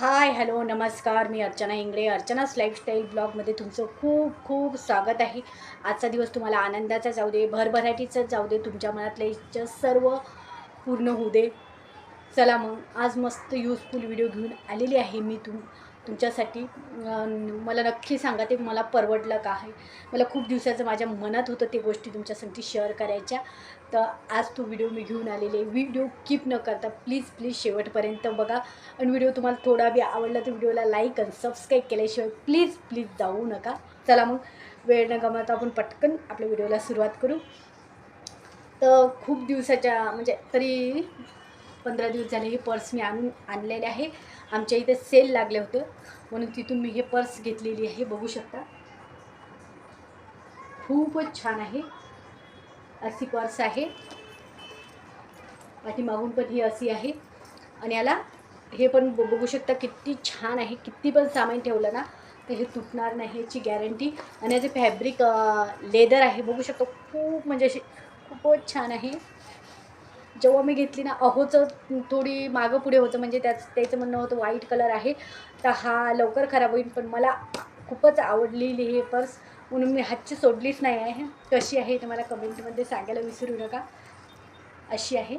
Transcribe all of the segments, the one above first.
हाय hello नमस्कार. मी अर्चना इंगळे. अर्चनाच लाईफस्टाईल ब्लॉगमध्ये तुमचं खूप खूप स्वागत आहे. आजचा दिवस तुम्हाला आनंदाचा जाऊ दे भरभराटीचाच जाऊ दे तुमच्या मनातल्या इच्छा सर्व पूर्ण होऊ दे. चला मग आज मस्त यूजफुल व्हिडिओ घेऊन आलेली आहे मी तुम तुमच्यासाठी मला नक्की सांगा ते मला परवडलं का आहे. मला खूप दिवसाचं माझ्या मनात होतं ते गोष्टी तुमच्यासाठी शेअर करायच्या. तर आज तो व्हिडिओ मी घेऊन आलेले व्हिडिओ कीप न करता प्लीज प्लीज शेवटपर्यंत बघा. आणि व्हिडिओ तुम्हाला थोडा बी आवडला तर व्हिडिओला लाईक आणि सबस्क्राईब केल्याशिवाय प्लीज प्लीज जाऊ नका. चला मग वेळ न गमावता आपण पटकन आपल्या व्हिडिओला सुरुवात करू. तर खूप दिवसाच्या म्हणजे तरी पंधरा दिवस झाले हे पर्स मी आणून आणलेले आहे. आमच्या इथे सेल लागले होतं. म्हणून तिथून मी हे पर्स घेतलेली आहे बघू शकता. खूपच छान आहे. अशी पर्स आहे. पाठीमागून पण ही अशी आहे. आणि याला हे पण ब- बघू शकता किती छान आहे. किती पण सामान ठेवलं ना तर हे तुटणार नाही याची गॅरंटी. आणि याचे फॅब्रिक लेदर आहे. बघू शकतो खूप म्हणजे अशी खूपच छान आहे. जेव्हा मी घेतली ना अहोचं थोडी मागं पुढे होतं म्हणजे त्याच त्याचं म्हणणं होतं व्हाईट कलर आहे तर हा लवकर खराब होईल. पण मला खूपच आवडलेली हे पर्स म्हणून मी हातची सोडलीच नाही आहे. कशी आहे ते मला कमेंटमध्ये सांगायला विसरू नका. अशी आहे.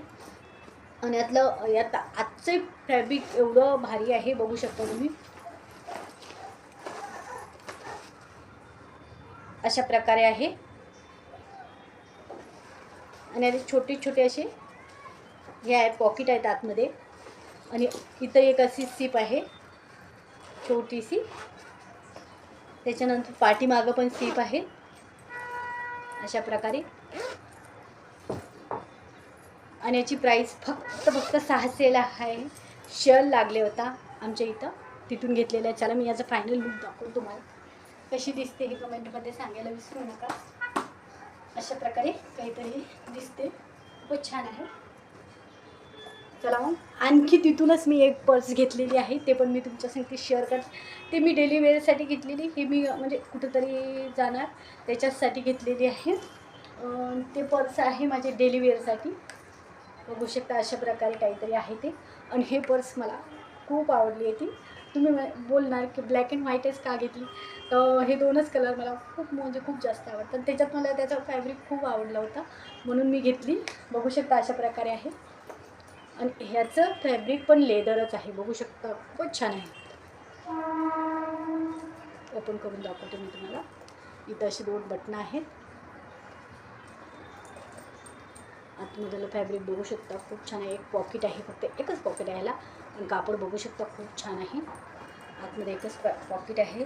आणि यातलं यात आजचे फॅब्रिक एवढं भारी आहे बघू शकता तुम्ही. अशा प्रकारे आहे. आणि याचे छोटे छोटे असे हे आहे पॉकेट आहेत आतमध्ये. आणि इथं एक अशी सीप आहे. छोटीशी. त्याच्यानंतर पाठीमागं पण सीप आहे. अशा प्रकारे. आणि याची प्राईस फक्त फक्त सहाशेला आहे. शल लागले होता आमच्या इथं. तिथून घेतलेला आहे. चला मी याचं फायनल लुक दाखवून तुम्हाला. कशी दिसते हे कमेंटमध्ये सांगायला विसरू नका. अशा प्रकारे काहीतरी दिसते. खूपच छान आहे. चला मग. आणखी तिथूनच मी एक पर्स घेतलेली आहे ते पण मी तुमच्यासाठी शेअर कर ते मी डेली वेअरसाठी घेतलेली हे मी म्हणजे कुठंतरी जाणार त्याच्याचसाठी घेतलेली आहे. ते पर्स आहे माझे डेली वेअरसाठी बघू शकता अशा प्रकारे काहीतरी आहे ते. आणि हे पर्स मला खूप आवडली आहे ती. तुम्ही बोलणार की ब्लॅक अँड व्हाईटच का घेतली? तर हे दोनच कलर मला खूप म्हणजे खूप जास्त आवडतात. त्याच्यात मला त्याचा फॅब्रिक खूप आवडला होता म्हणून मी घेतली. बघू शकता अशा प्रकारे आहे. आणि ह्याचं फॅब्रिक पण लेदरच आहे. बघू शकता खूपच छान आहे. ओपन करून दाखवते मी तुम्हाला. इथं अशी दोन बटणं आहेत. आतमधलं फॅब्रिक बघू शकता खूप छान आहे. एक पॉकेट आहे फक्त एकच पॉकेट आहे ह्याला. आणि कापड बघू शकता खूप छान आहे. आतमध्ये एकच पॉकेट आहे.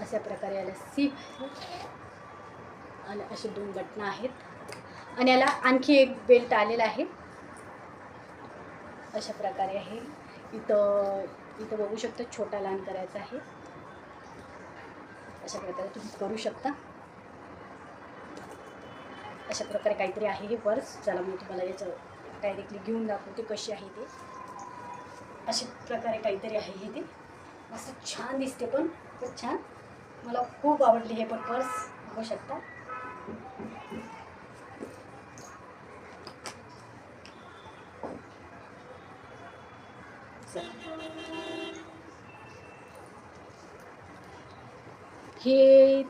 अशा प्रकारे याला सीप आहे. आणि असे दोन बटणं आहेत. आणि याला आणखी एक बेल्ट आलेला आहे. अशा प्रकारे आहे. इथं इथं बघू शकता छोटा लहान करायचा आहे. अशा प्रकारे तुम्ही करू शकता. अशा प्रकारे काहीतरी आहे हे पर्स. चला मी तुम्हाला याचं डायरेक्टली घेऊन दाखवते कशी आहे ते. अशा प्रकारे काहीतरी आहे हे ते. असं छान दिसते पण. खूप छान. मला खूप आवडली हे पण पर्स. बघू शकता चला. हे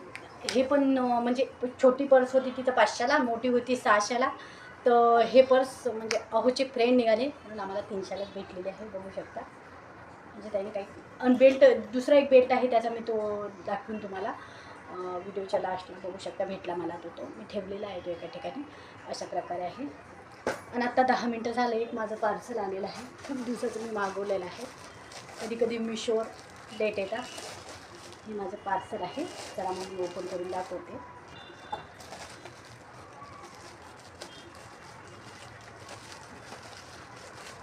हे पण म्हणजे छोटी पर्स होती तिथं पाचशेला मोठी होती सहाशेला. तर हे पर्स म्हणजे अहोचे फ्रेंड निघाले म्हणून आम्हाला तीनशेलाच भेटलेले आहे बघू शकता. म्हणजे त्याने काही आणि बेल्ट दुसरा एक बेल्ट आहे त्याचा मी तो दाखवून तुम्हाला. व्हिडिओच्या लास्टला बघू शकता भेटला मला तो तो. मी ठेवलेला आहे तो एका ठिकाणी. अशा प्रकारे आहे. आणि आत्ता दहा मिनटं झालं एक माझं पार्सल आलेलं आहे. खूप दिवसाचं मी मागवलेलं आहे. कधी कधी मिशोवर लेट येतात. हे माझं पार्सल आहे. जरा मग मी ओपन करून दाखवते.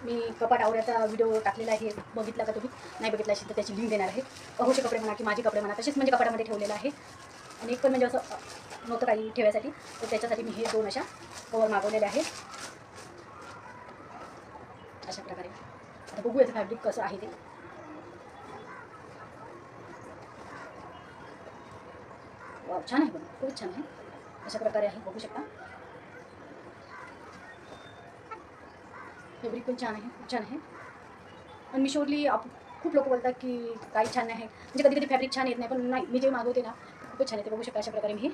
मी कपाट आवड्याचा व्हिडिओ टाकलेला आहे. बघितला का तुम्ही? नाही बघितला असेल तर त्याची लिंक देणार आहे. अहोचे कपडे म्हणा की माझे कपडे म्हणा तसेच म्हणजे कपाटामध्ये ठेवलेलं आहे. आणि एक पण म्हणजे असं नव्हतं काही ठेवायसाठी. तर त्याच्यासाठी मी हे दोन अशा कवर मागवलेले आहेत. अशा प्रकारे. आता बघू फॅब्रिक कसं आहे ते. छान आहे बघा खूप छान आहे. अशा प्रकारे आहे बघू शकता. फॅब्रिक पण छान आहे खूप छान आहे. आणि मी शोधली आप खूप लोक बोलतात की काही छान नाही. आहे म्हणजे कधी कधी फॅब्रिक छान येत नाही पण नाही मी जे मागवते ना खूपच छान येते. बघू शकता अशा प्रकारे मी हे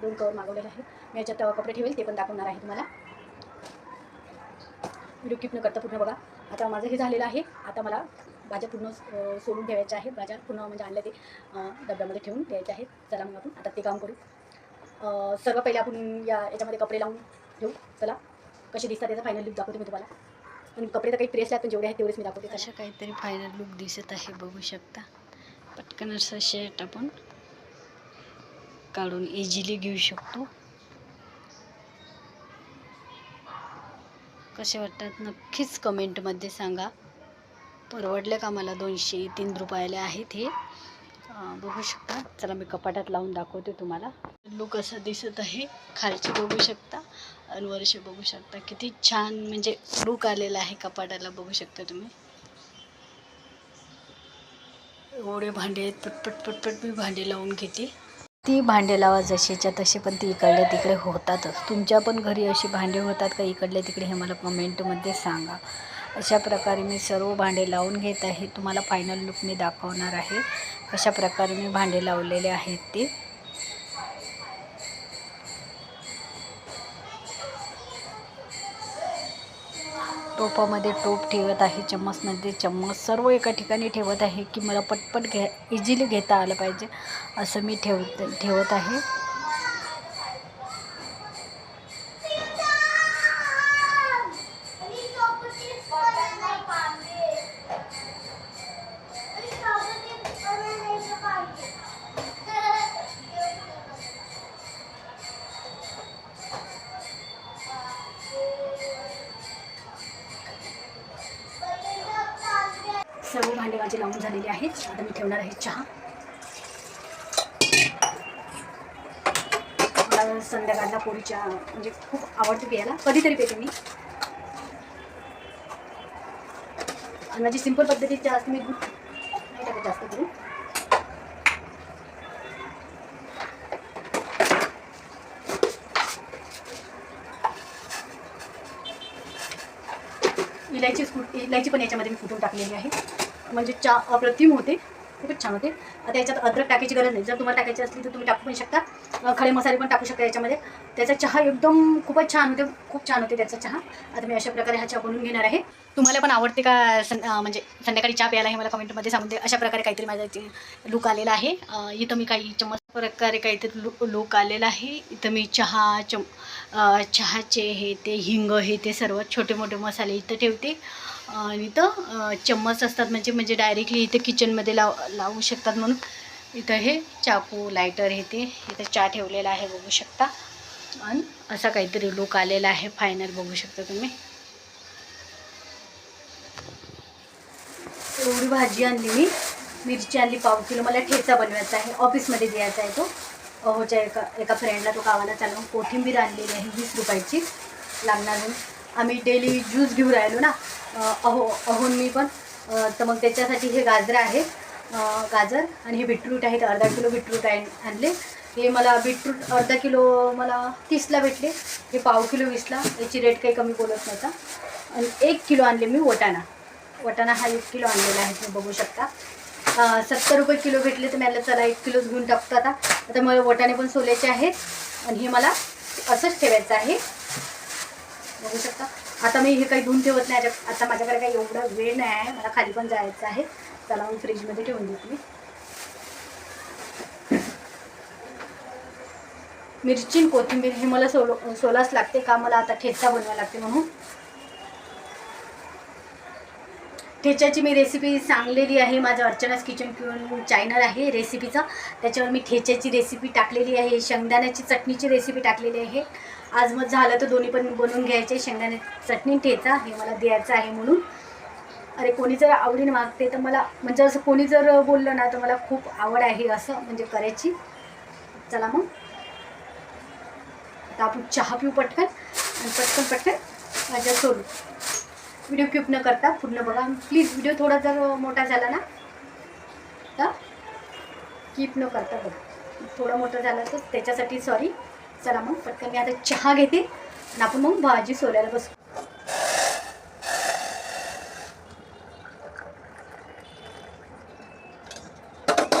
दोन कवर मागवलेलं आहे मी याच्यात कपडे ठेवेल ते पण दाखवणार आहे तुम्हाला. व्हिडिओ किप न करता पूर्ण बघा. आता माझं हे झालेलं आहे. आता मला भाज्या पूर्ण सोडून ठेवायच्या आहेत. भाज्या पूर्ण म्हणजे आणल्या ते डब्यामध्ये ठेवून द्यायच्या आहेत. चला मग आपण आता ते काम करू. सर्व पहिले आपण या याच्यामध्ये कपडे लावून घेऊ. चला. कसे दिसतात त्याचा फायनल लुक दाखवते मी तुम्हाला. पण कपडे तर काही प्रेस आहेत पण जेवढे आहेत तेवढेच मी दाखवते. अशा काहीतरी फायनल लुक दिसत आहे बघू शकता. पटकन असं शर्ट आपण काढून इझिली घेऊ शकतो. कसे वाटतात नक्कीच कमेंटमध्ये सांगा. परवडले का मला दोनशे तीन रुपयाला आहेत हे बघू शकता. चला मी कपाटात लावून दाखवते तुम्हाला. लुक असं दिसत आहे. खालचे बघू शकता. आणि वरचे बघू शकता. किती छान म्हणजे लुक आलेला आहे कपाटाला. बघू शकता तुम्ही. एवढे भांडे आहेत. पटपट पटपट मी भांडे लावून घेते. ती भांडे लावा जशीच्या तसे पण ती इकडल्या तिकडे होतातच. तुमच्या पण घरी अशी भांडे होतात का इकडल्या तिकडे हे मला कमेंटमध्ये सांगा. अशा प्रकारे मी सर्व भांडे लावून घेत आहे. तुम्हाला फायनल लुक मी दाखवणार आहे. अशा प्रकारे मी भांडे लावलेले आहेत ते. टोपामध्ये टोप ठेवत आहे. चम्मचमध्ये चम्मच सर्व एका ठिकाणी ठेवत आहे की मला पटपट घ्या इझिली घेता आलं पाहिजे असं मी ठेव ठेवत आहे. सर्व भांडे माझे लावून झालेले आहेत. आता मी ठेवणार आहे चहा. मला संध्याकाळला पोळी चहा म्हणजे खूप आवडते प्यायला. कधीतरी पिते मी. आणि माझी सिंपल पद्धतीत जास्त मी दूध नाही टाकत जास्त करून. इलायची स्कूट इलायची पण याच्यामध्ये मी फुटून टाकलेली आहे. म्हणजे चहा अप्रतिम होते. खूपच छान होते. आता याच्यात अद्रक टाकायची गरज नाही. जर तुम्हाला टाकायची असली तर तुम्ही टाकू पण शकता. खडे मसाले पण टाकू शकता याच्यामध्ये. त्याचा चहा एकदम खूपच छान होते. खूप छान होते त्याचा चहा. आता मी अशा प्रकारे हा चहा बनवून घेणार आहे. तुम्हाला पण आवडते का सं म्हणजे संध्याकाळी चहा प्यायला हे मला कमेंटमध्ये सांगून दे. अशा प्रकारे काहीतरी माझा लुक आलेला आहे. इथं मी काही चमच प्रकारे काहीतरी लू लुक आलेला आहे. इथं मी चहा चम चहाचे हे ते हिंग हे ते सर्व छोटे मोठे मसाले इथं ठेवते. आणि इथं चम्मच असतात म्हणजे म्हणजे डायरेक्टली इथे किचनमध्ये लाव लावू शकतात म्हणून. इथं हे चाकू लायटर हे ते इथं चहा ठेवलेला आहे बघू शकता. आणि असा काहीतरी लुक आलेला आहे फायनल बघू शकता तुम्ही. एवढी भाजी आणली मी मिरची आणली पाव किलो. मला ठेचा बनवायचा आहे ऑफिसमध्ये द्यायचा आहे तो. अहोच्या एका एका फ्रेंडला तो गावाला चालवून कोथिंबीर आणलेली आहे वीस रुपयाची. लागणार आम्ही डेली ज्यूस घेऊन राहिलो ना अहो अहोन मी पण. तर मग त्याच्यासाठी हे गाजर आहे. गाजर आणि हे बीटरूट आहेत अर्धा किलो बीटरूट आहे आणले. हे मला बीटरूट अर्धा किलो मला तीसला भेटले. हे पाव किलो वीसला. याची रेट काही कमी बोलत नव्हता. आणि एक किलो आणले मी वटाणा. वटाणा हा एक किलो आणलेला आहे तुम्ही बघू शकता. सत्तर रुपये किलो भेटले तर मला चला एक किलोच घेऊन टाकतो आता. आता मला वटाणे पण सोल्याचे आहेत आणि हे मला असंच ठेवायचं आहे. बघू शकता. आता मी हे काही धुवून ठेवत नाही. आता- माझ्याकडे काही एवढं वेळ नाही आहे. मला खाली पण जायचं आहे. त्याला मी फ्रीजमध्ये ठेवून देते मी. मिरची कोथिंबीर हे मला सोलो सोलाच लागते का? मला आता ठेचा बनवायला लागते म्हणून. ठेच्याची मी रेसिपी सांगलेली आहे. माझं अर्चनाच किचन क्यून चॅनल आहे रेसिपीचा त्याच्यावर मी ठेच्याची रेसिपी टाकलेली आहे. शेंगदाण्याची चटणीची रेसिपी टाकलेली आहे. आज मग झालं तर दोन्ही पण बनवून घ्यायचे. शेंगदाण्याची चटणी ठेचा हे मला द्यायचं आहे म्हणून. अरे कोणी जर आवडीने मागते तर मला म्हणजे असं कोणी जर बोललं ना तर मला खूप आवड आहे असं म्हणजे करायची. चला मग. आता आपण चहा पिऊ पटकन आणि पटकन पटकन माझ्या सोडू. व्हिडिओ क्यूप न करता पूर्ण बघा. प्लीज व्हिडिओ थोडा जर मोठा झाला ना तर कीप न करता बघा. थोडा मोठा झाला तर त्याच्यासाठी सॉरी चला मग पटकन मी आता चहा घेते आणि आपण मग भाजी सोलायला बसू.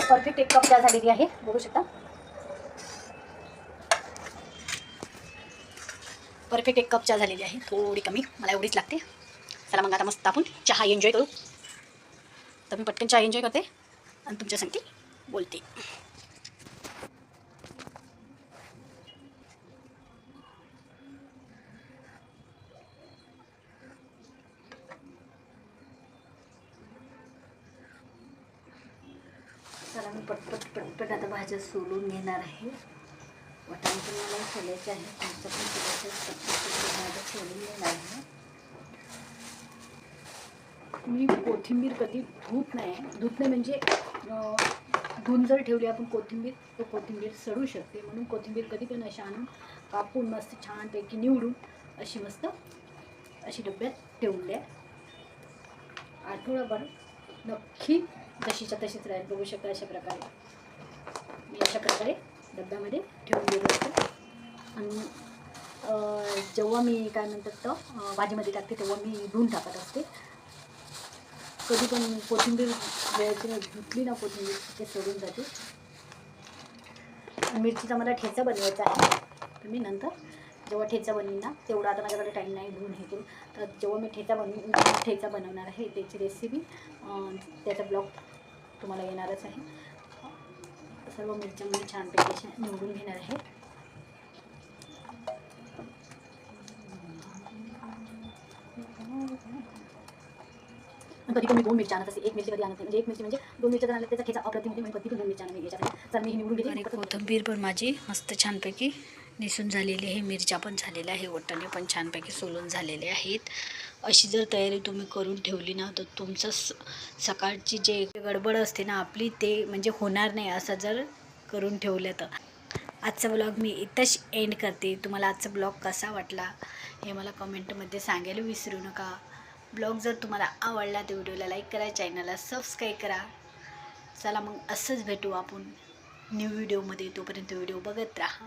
परफेक्ट एक कप चहा झालेली आहे. बघू शकता. परफेक्ट एक कप चहा झालेली आहे. थोडी कमी. मला एवढीच लागते. चला मग आता मस्त आपण चहा एन्जॉय करू. तर मी पटकन चहा एन्जॉय करते आणि तुमच्यासाठी बोलते. चला मी पटपट पटपट आता भाज्या सोलून घेणार आहे. वाटाणे पण मला सोलायचे आहे तुमचं पण सोलायचं आहे. पटपट भाज्या सोलून घेणार आहे. मी कोथिंबीर कधी धुत नाही. धुत नाही म्हणजे अं, धुवून जर ठेवली आपण कोथिंबीर तर कोथिंबीर सडू शकते. म्हणून कोथिंबीर कधी पण अशी आणून कापून मस्त छानपैकी निवडून अशी मस्त अशी डब्यात ठेवली आहे आठवडाभर नक्की तशीच्या तशीच राहील. बघू शकता अशा प्रकारे. मी अशा प्रकारे डब्यामध्ये ठेवून दिलं असतं आणि जेव्हा मी काय म्हणतात तर भाजीमध्ये टाकते तेव्हा मी धुवून टाकत असते. कधी पण कोथिंबीर वेळेची ना धुतली ना कोथिंबीर ते सोडून जाते. मिरचीचा मला ठेचा बनवायचा आहे. तर मी नंतर जेव्हा ठेचा बनवीन ना तेवढा आता माझ्याकडे टाईम नाही धुवून घेतील तर जेव्हा मी ठेचा बनवून ठेचा बनवणार आहे त्याची रेसिपी त्याचा ब्लॉग तुम्हाला येणारच आहे. सर्व मिरच्यामध्ये छानपैकी निवडून घेणार आहे. कधी पण मी दोन मिरची आणत असते एक मिरची कधी आणत नाही. म्हणजे एक मिरची म्हणजे दोन मिरच्या जर आणल्या त्याचा खेचा अप्रतिम होते म्हणजे कधी दोन मिरच्या आणत नाही तर मी निवडून घेते कोथंबीर पण माझी मस्त छानपैकी निसून झालेली आहे. मिरच्या पण झालेल्या आहे वटाणे पण छानपैकी सोलून झालेले आहेत. अशी जर तयारी तुम्ही करून ठेवली ना तर तुमचं स सकाळची जे गडबड असते ना आपली ते म्हणजे होणार नाही असं जर करून ठेवलं तर. आजचा ब्लॉग मी इथंच एंड करते. तुम्हाला आजचा ब्लॉग कसा वाटला हे मला कमेंटमध्ये सांगायला विसरू नका. ब्लॉग जर तुम्हाला आवडला तर व्हिडिओला लाईक करा चॅनलला सबस्क्राईब करा. चला मग असंच भेटू आपण न्यू व्हिडिओमध्ये तोपर्यंत व्हिडिओ बघत राहा.